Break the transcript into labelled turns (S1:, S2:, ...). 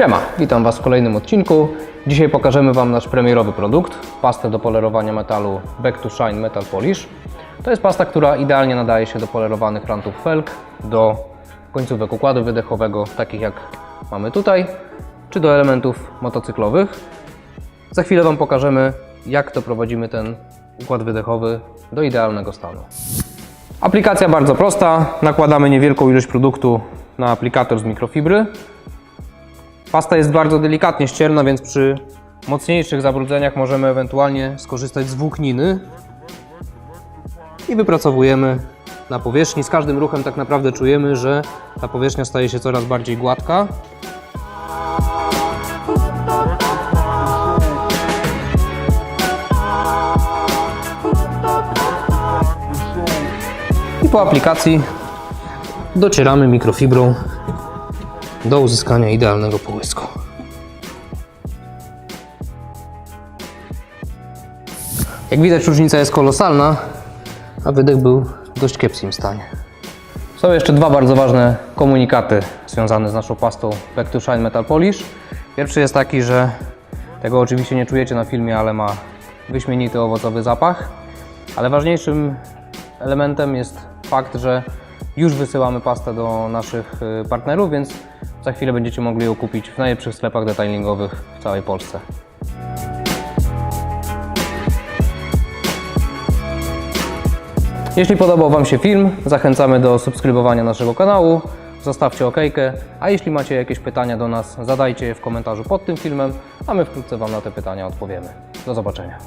S1: Siema, witam Was w kolejnym odcinku. Dzisiaj pokażemy Wam nasz premierowy produkt, pastę do polerowania metalu Back to Shine Metal Polish. To jest pasta, która idealnie nadaje się do polerowanych rantów felg, do końcówek układu wydechowego, takich jak mamy tutaj, czy do elementów motocyklowych. Za chwilę Wam pokażemy, jak doprowadzimy ten układ wydechowy do idealnego stanu. Aplikacja bardzo prosta. Nakładamy niewielką ilość produktu na aplikator z mikrofibry. Pasta jest bardzo delikatnie ścierna, więc przy mocniejszych zabrudzeniach możemy ewentualnie skorzystać z włókniny i wypracowujemy na powierzchni. Z każdym ruchem tak naprawdę czujemy, że ta powierzchnia staje się coraz bardziej gładka. I po aplikacji docieramy mikrofibrą do uzyskania idealnego połysku. Jak widać różnica jest kolosalna, a wydech był w dość kiepskim stanie. Są jeszcze dwa bardzo ważne komunikaty związane z naszą pastą Back Shine Metal Polish. Pierwszy jest taki, że tego oczywiście nie czujecie na filmie, ale ma wyśmienity owocowy zapach. Ale ważniejszym elementem jest fakt, że już wysyłamy pastę do naszych y, partnerów, więc za chwilę będziecie mogli ją kupić w najlepszych sklepach detailingowych w całej Polsce. Jeśli podobał Wam się film, zachęcamy do subskrybowania naszego kanału, zostawcie okejkę, a jeśli macie jakieś pytania do nas, zadajcie je w komentarzu pod tym filmem, a my wkrótce Wam na te pytania odpowiemy. Do zobaczenia.